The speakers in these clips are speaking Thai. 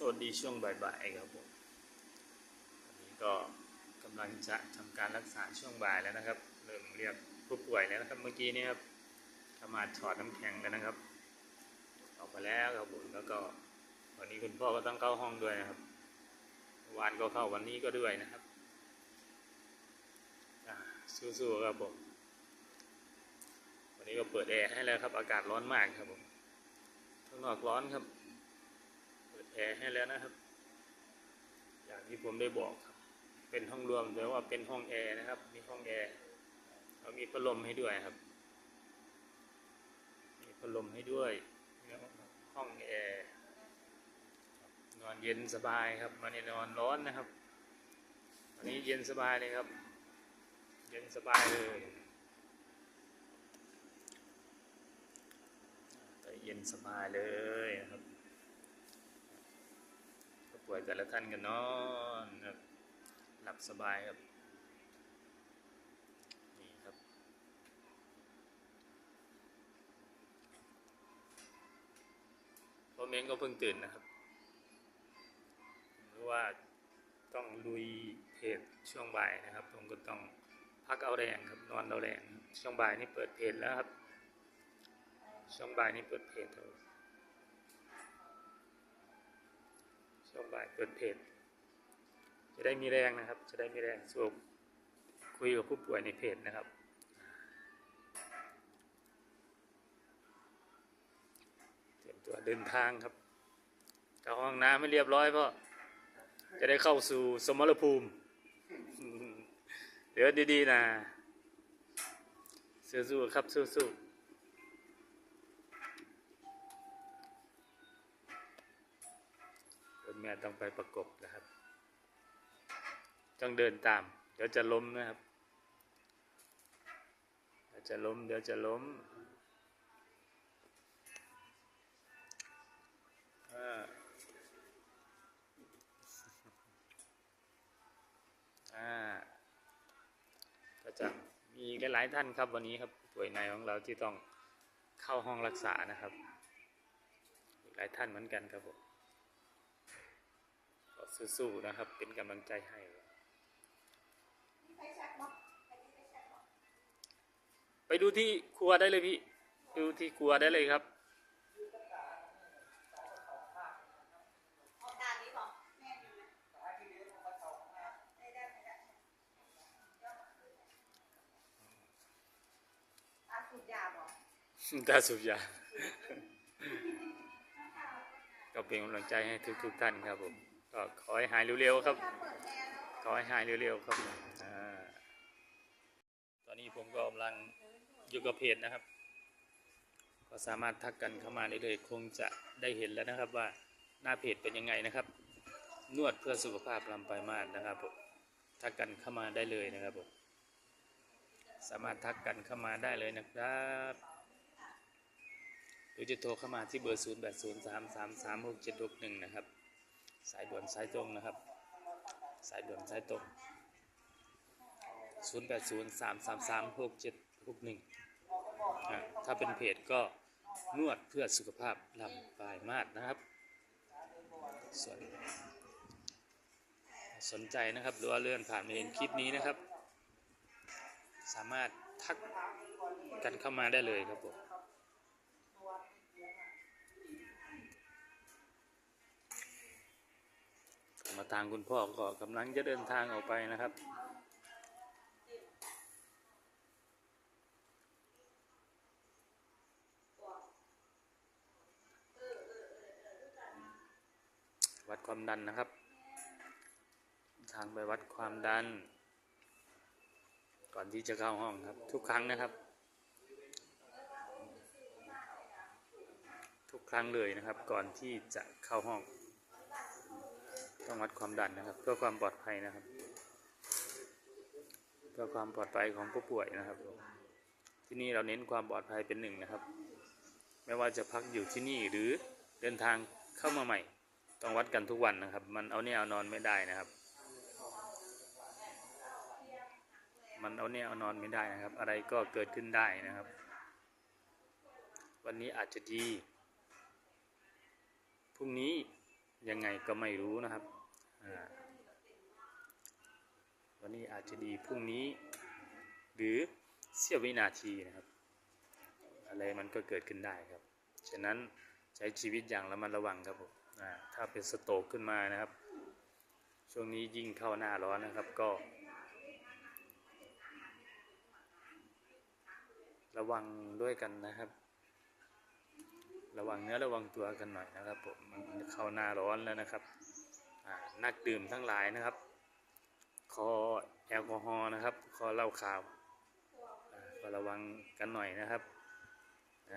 สวัสดีช่วงบ่ายๆครับผมวันนี้ก็กำลังจะทำการรักษาช่วงบ่ายแล้วนะครับเริ่มเรียกผู้ป่วยแล้วนะครับเมื่อกี้เนี่ยครับขมาถอดน้ำแข็งกันนะครับ ออกมาแล้วครับผมแล้วก็วันนี้คุณพ่อก็ต้องเข้าห้องด้วยนะครับวานก็เข้าวันนี้ก็ด้วยนะครับสู้ๆครับผมวันนี้ก็เปิดแอร์ให้แล้วครับอากาศร้อนมากครับผมข้างนอกร้อนครับ แอร์ให้แล้วนะครับ อย่างที่ผมได้บอกครับ เป็นห้องรวมแต่ว่าเป็นห้องแอร์นะครับ มีห้องแอร์เรามีพัดลมให้ด้วยครับ มีพัดลมให้ด้วยห้องแอร์นอนเย็นสบายครับไมันนอนร้อนนะครับวันนี้เย็นสบายเลยครับ เย็นสบายเลยเย็นสบายเลยนะครับ วยแต่ละท่านก็นอนครับหลับสบายครับนี่ครับพ่อเม้งก็เพิ่งตื่นนะครับเพราะว่าต้องลุยเพจช่วงบ่ายนะครับ ผมก็ต้องพักเอาแรงครับนอนเอาแรงช่วงบ่ายนี่เปิดเพจแล้วครับช่วงบ่ายนี่เปิดเพจแล้ว ช่วงบ่ายเปิดเพจจะได้มีแรงนะครับ จะได้มีแรงสู้คุยกับผู้ป่วยในเพจนะครับ เตรียมตัวเดินทางครับเข้าห้องน้ำไม่เรียบร้อยพราะจะได้เข้าสู่สมรภูมิ เดี๋ยวดีๆนะสู้ๆครับสู้ๆ ม่ต้องไปประกบนะครับ ต้องเดินตาม เดี๋ยวจะล้มนะครับเดี๋ยวจะล้ม เดี๋ยวจะล้มอ่าก็จะมีหลายท่านครับวันนี้ครับป่วยในของเราที่ต้องเข้าห้องรักษานะครับ หลายท่านเหมือนกันครับผม สู้ๆนะครับ เป็นกำลังใจให้ไปดูที่ครัวได้เลยพี่ ดูที่ครัวได้เลยครับเอาตานี้บอกแม่ดูนะได้ได้ได้ตาสูบยาบอกตาสุบยา ก็เป็นกำลังใจให้ทุกๆท่านครับผม ก็ขอให้หายเร็วๆครับ ขอให้หายเร็วๆครับอตอนนี้ผมก็กำลังอยู่กับเพจนะครับ ก็สามารถทักกันเข้ามาได้เลยคงจะได้เห็นแล้วนะครับว่าหน้าเพจเป็นยังไงนะครับ นวดเพื่อสุขภาพลำไปลายมาศนะครับผมทักกันเข้ามาได้เลยนะครับผมสามารถทักกันเข้ามาได้เลยนะครับหรือจะโทรเข้ามาที่เบอร์ 0 8 0 3 3 3 6 7 6 1 นะครับ สายด่วนสายตรงนะครับ สายด่วนสายตรง 0 8 0 3 3 3 6 7 6 1อะถ้าเป็นเพจก็นวดเพื่อสุขภาพลำปลายมาศนะครับ ส่วนสนใจนะครับหรือว่าเลื่อนผ่านมาเห็นคลิปนี้นะครับ สามารถทักกันเข้ามาได้เลยครับผม มาทางคุณพ่อก็กำลังจะเดินทางออกไปนะครับ วัดความดันนะครับ ทางไปวัดความดัน ก่อนที่จะเข้าห้องครับ ทุกครั้งนะครับ ทุกครั้งเลยนะครับ ก่อนที่จะเข้าห้อง ต้องวัดความดันนะครับ เพื่อความปลอดภัยนะครับ เพื่อความปลอดภัยของผู้ป่วยนะครับ ที่นี่เราเน้นความปลอดภัยเป็นหนึ่งนะครับ ไม่ว่าจะพักอยู่ที่นี่หรือเดินทางเข้ามาใหม่ ต้องวัดกันทุกวันนะครับ มันเอาเนี่ยเอานอนไม่ได้นะครับ มันเอาเนี่ยเอานอนไม่ได้นะครับ อะไรก็เกิดขึ้นได้นะครับ วันนี้อาจจะดีพรุ่งนี้ยังไงก็ไม่รู้นะครับ วันนี้อาจจะดีพรุ่งนี้ หรือเสี้ยววินาทีนะครับ อะไรมันก็เกิดขึ้นได้ครับ ฉะนั้นใช้ชีวิตอย่างระมัดระวังครับผมถ้าเป็นสโตกขึ้นมานะครับ ช่วงนี้ยิ่งเข้าหน้าร้อนนะครับก็ ระวังด้วยกันนะครับ ระวังเนื้อระวังตัวกันหน่อยนะครับผมมันเข้าหน้าร้อนแล้วนะครับ นักดื่มทั้งหลายนะครับ คอแอลกอฮอล์นะครับ คอเหล้าขาวอ่าก็ระวังกันหน่อยนะครับอ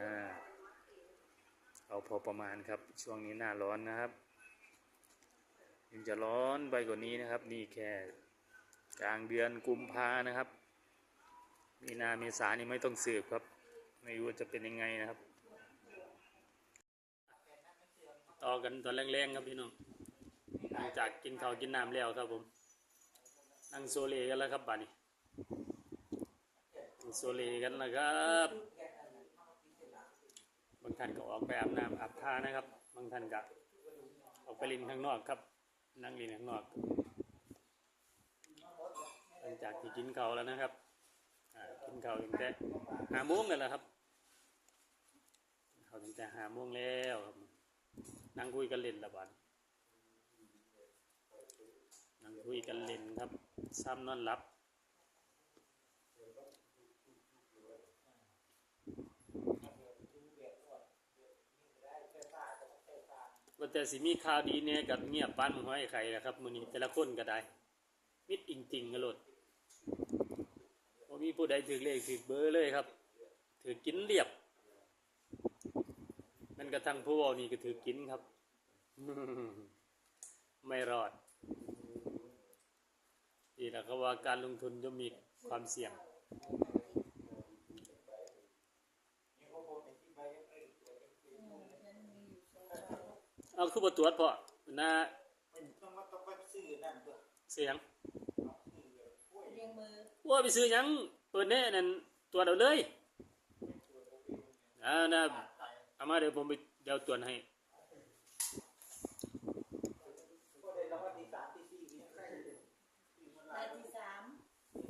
เอาพอประมาณครับ ช่วงนี้หน้าร้อนนะครับยังจะร้อนไปกว่านี้นะครับ นี่แค่กลางเดือนกุมภานะครับ มีนาเมษานี่ไม่ต้องสืบครับ ไม่รู้ว่าจะเป็นยังไงนะครับ ต่อกันตอนแรงๆครับพี่น้อง หลังจากกินข้าวกินน้ำแล้วครับผมนั่งโซเลกันแล้วครับบัดนี้นั่งโซเลกันแล้วครับบางท่านก็ออกไปอาบน้ำอาบท่านะครับ บางท่านก็ออกไปลินข้างนอกครับ นั่งลินข้างนอกหลังจากที่กินข้าวแล้วนะครับกินข้าวตั้งแต่หาโมงเลยแหละครับข้าวตั้งแต่หาโมงแล้วครับนั่งคุยกันเล่นละบัน นั่งคุยกันเล่นครับ ซ้ำนอนหลับว่าแต่สิมีข่าวดีเนี่ยกับเงียบปานหห้อยไข่นะครับมือนี้แต่ละคนก็ได้ มิดจริงๆกระโดดว่ามีผู้ใดถือเลขถือเบอร์เลยครับ ถือกินเรียบนั่นกระทั่งผู้ว่านี่ก็ถือกินครับ ไม่รอด นี่แหละเขาว่าการลงทุนย่อมมีความเสี่ยง เอาคือประตรวจพอหน้าต้องมาต้องไปซื้อนั่นตัวเสียงว่าไปซื้อยังเปิดแน่นั่นตรวเอาเลยอ่านะเอามาเดี๋ยวผมไปเดี๋ยวตรวจให้ ก็ได้รางวัลที่สามที่สี่ที่ได้ ได้ที่สาม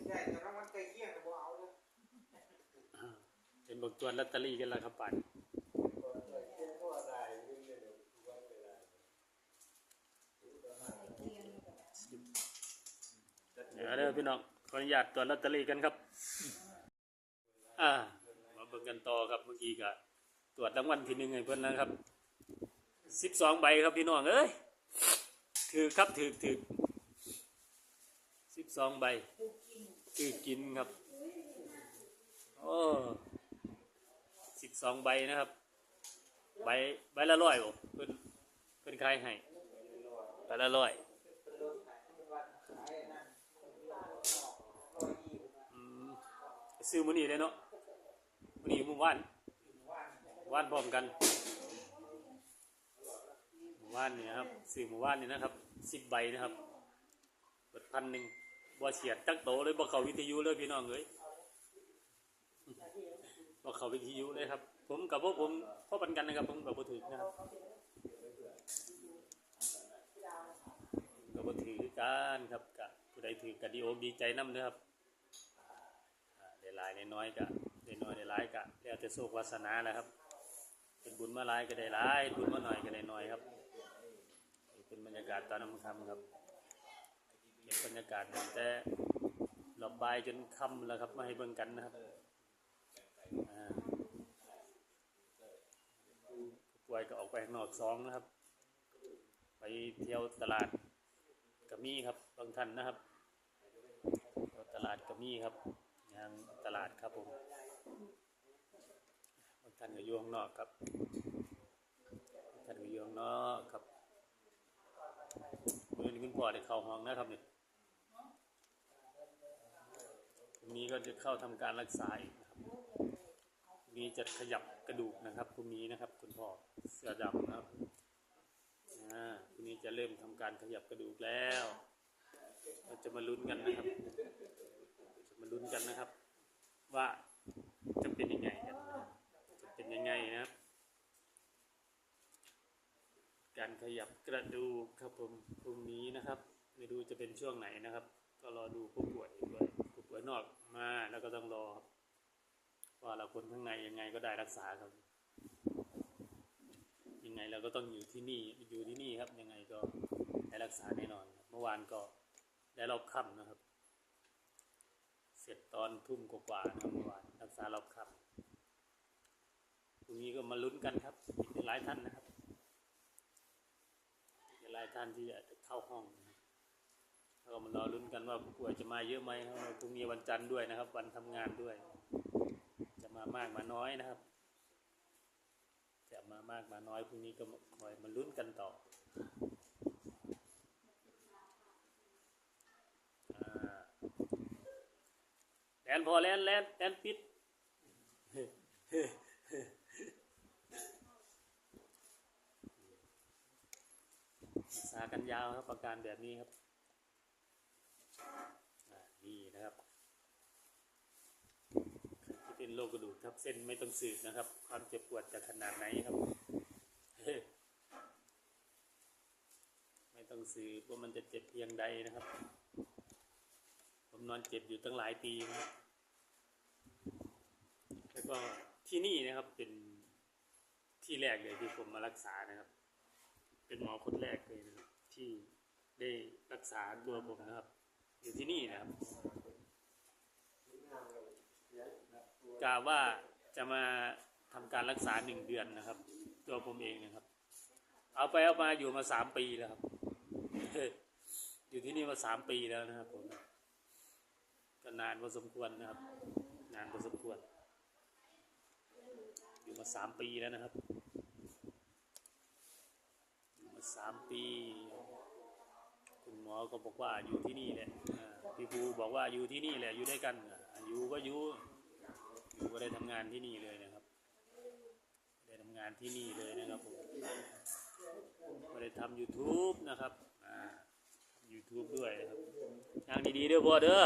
ได้แต่รางวัลใกล้เคียงแต่บ่เอาเลยเป็นบกตรวจลอตเตอรี่กันแล้วครับป่านเดี๋ยวเด้อพี่น้องขออนุญาตตรวจลอตเตอรี่กันครับ อ่า มาเบิ่งกันต่อครับเมื่อกี้ก็ตรวจรางวัลที่หนึ่งให้เพิ่อนนะครับสิบสองใบครับพี่น้องเอ้ยถือครับถือถือสิบสองใบ ถือกินครับ โอ้สิบสองใบนะครับ ใบใบละร้อยบ่เพิ่นเพิ่นขายให้ใบละร้อยซื้อมื้อนี้เลยเนาะมื้อนี้มื้อวานวานพร้อมกันมือวานนี่นะครับซื้อมื้อวานนี่นะครับสิบใบนะครับเบิดพันหนึ่ง บ่เฉียดจักโตเลยบ่เขาวิทยุเลยพี่น้องเอ้ยบอกเขาวิทยุเลยครับ ผมกับพวกผมพ่อปันกันนะครับ ผมกับบ่ถือนะครับกับบ่ถือกันครับกับผู้ใดถือกับดีโอดีใจน้ำนะครับได้หลายได้น้อยกะได้น้อยได้หลายกะแล้วแต่โชควาสนาแหละครับ เป็นบุญมาหลายก็ได้หลายบุญมาหน่อยก็ได้น้อยครับ เป็นบรรยากาศตอนน้ำค่ำครับ ก็บบรรยากาศตั้งแต่รอบบ่ายจนค่ำแล้วครับมาให้เบิ่งกันนะครับอ่าผู้ป่วยก็ออกไปข้างนอกสองนะครับ ไปเที่ยวตลาดกระมี่ครับบางท่านนะครับเที่ยวตลาดกระมี่ครับยางตลาดครับผมบางท่านก็อยู่ข้างนอกครับบางท่านก็อยู่ข้างนอกครับเมื่อนี้คุณพ่อได้เข้าห้องนะครับเนี่ยพรุ่ง นี้ก็จะเข้าทำการรักษาอีกครับนี้จะขยับกระดูกนะครับพรุ่งนี้นะครับ คุณพ่อเสื้อดำนะครับอ่าพรุ่งนี้จะเริ่มทำการขยับกระดูกแล้ว เราจะมาลุ้นกันนะครับ จะมาลุ้นกันนะครับ ว่าจะเป็นยังไงกันจะเป็นยังไงนะครับ การขยับกระดูกครับผมพรุ่งนี้นะครับ ไม่รู้จะเป็นช่วงไหนนะครับ ก็รอดูผู้ป่วยด้วย นอกมาแล้วก็ต้องรอว่าเราคนข้างในยังไงก็ได้รักษาครับ ยังไงเราก็ต้องอยู่ที่นี่อยู่ที่นี่ครับยังไงก็ได้รักษาแน่นอน เมื่อวานก็ได้รอบค่ำนะครับ เสร็จตอนทุ่มกว่าๆนะครับเมื่อวานรักษารอบค่ำพรุ่งนี้ก็มาลุ้นกันครับอีกหลายท่านนะครับอีกหลายท่านที่จะเข้าห้องนะ ก็มารอลุ้นกันว่าผู้ป่วยจะมาเยอะไหมครับพรุ่งนี้วันจันทร์ด้วยนะครับ วันทำงานด้วย จะมามากมาน้อยนะครับ จะมามากมาน้อยพรุ่งนี้ก็คอยมาลุ้นกันต่อแลนพอแลนแลนแลนปิดรักษากันยาวครับอาการแบบนี้ครับอ่านี่นะครับใครที่ เป็นโรคกระดูกทับเส้นไม่ต้องสืบนะครับ ความเจ็บปวดจะขนาดไหนครับ ไม่ต้องสืบว่ามันจะเจ็บเพียงใดนะครับ ผมนอนเจ็บอยู่ตั้งหลายปีนะครับแล้วก็ที่นี่นะครับเป็นที่แรกเลยที่ผมมารักษานะครับ เป็นหมอคนแรกเลยนะครับที่ได้รักษาตัวผมนะครับ อยู่ที่นี่นะครับ กาว่าจะมาทำการรักษาหนึ่งเดือนนะครับ ตัวผมเองนะครับ เอาไปเอามาอยู่มาสามปีแล้วครับ อยู่ที่นี่มาสามปีแล้วนะครับผมก็นานพอสมควรนะครับ นานพอสมควร อยู่มาสามปีแล้วนะครับ อยู่มาสามปี คุณหมอก็บอกว่าอยู่ที่นี่แหละพี่ภูบอกว่าอยู่ที่นี่แหละอยู่ด้วยกันอยู่ก็อยู่อยู่ก็ได้ ทำงานที่นี่เลยนะครับได้ทำงานที่นี่เลยนะครับผมก็ได้ทำ YouTube นะครับอ่าทำ YouTube ด้วยนะครับย่างดีๆด้อพ่อเด้อ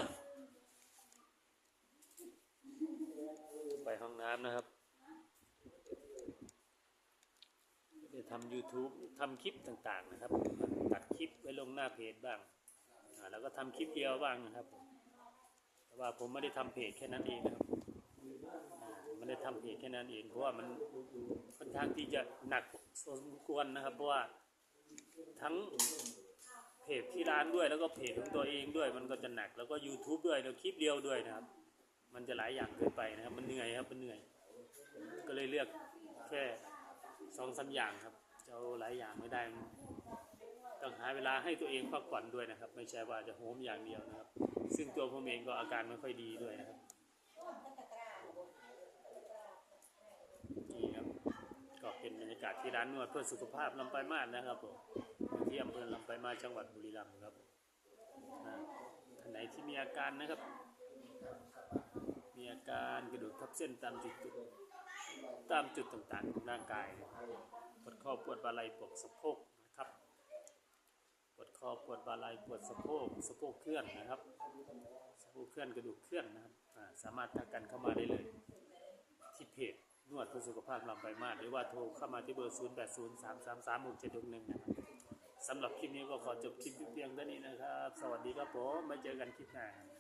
ไปห้องน้ำนะครับได้ทำ YouTube ทำคลิปต่างๆนะครับ ตัดคลิปไว้ลงหน้าเพจบ้างแล้วก็ทำคลิปเดียวบ้างนะครับผมแต่ว่าผมไม่ได้ทำเพจแค่นั้นเองนะครับ อ่าได้ทำเพจแค่นั้นเองเพราะว่ามันค่อนข้างที่จะหนักพอสมควรนะครับ เพราะว่าทั้งเพจที่ร้านด้วย แล้วก็เพจของตัวเองด้วย มันก็จะหนักแล้วก็ YouTube ด้วยแล้วคลิปเดียวด้วยนะครับ มันจะหลายอย่างเกินไปนะครับ มันเหนื่อยครับมันเหนื่อย ก็เลยเลือกแค่สองสามอย่างครับจะเอาหลายอย่างไม่ได้ต้องหาเวลาให้ตัวเองพักผ่อนด้วยนะครับ ไม่ใช่ว่าจะโหมอย่างเดียวนะครับ ซึ่งตัวผมเองก็อาการไม่ค่อยดีด้วยนะครับนี่ครับ ก็เป็นบรรยากาศที่ร้านนวดเพื่อสุขภาพลำไปางมาศนะครับผมที่อำเภอลำไปางมาศจังหวัดบุรีรัมย์ครับท่านไหนที่มีอาการนะครับ มีอาการกระดูกทับเส้นตามจุดตามจุดต่างๆของร่างกายปวดข้อปวดบาไหล่ปวดสะโพกนะครับปวดคอปวดบาไหล่ปวดสะโพกสะโพกเคลื่อนนะครับสะโพกเคลื่อนกระดูกเคลื่อนนะครับสามารถทักกันเข้ามาได้เลยที่เพจ นวดเพื่อสุขภาพลำไปมากหรือว่าโทรเข้ามาที่เบอร์ 0 8 0 3 3 3 6 7 6 1 นะครับสำหรับคลิปนี้ก็ขอจบคลิปเพียงเท่านี้นะครับ สวัสดีครับผมมาเจอกันคลิปหน้า